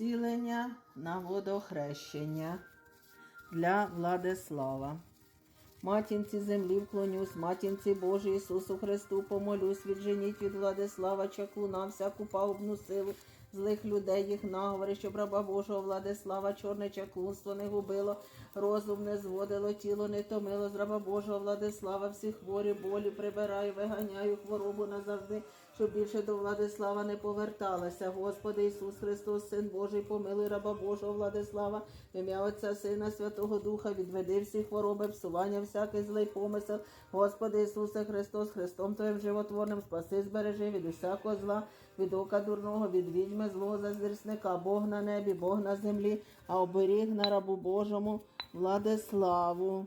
Зцілення на водохрещення для Владислава. Матінці землі вклонюсь, матінці Божій Ісусу Христу, помолюсь, відженіть від Владислава чаклуна, всяку пагубну силу злих людей, їх наговори, щоб раба Божого Владислава, чорне чаклунство не губило, розум не зводило, тіло не томило, з раба Божого Владислава, всі хворі, болі прибираю, виганяю хворобу назавжди, щоб більше до Владислава не поверталася. Господи Ісус Христос, Син Божий, помилуй раба Божого Владислава, в ім'я Отця Сина Святого Духа, відведи всі хвороби, псування, всякий злий помисел. Господи Ісусе Христос, Христом Твоїм животворним, спаси, збережи від усякого зла, від ока дурного, від відьми, злого заздрісника, Бог на небі, Бог на землі, а оберіг на рабу Божому Владиславу.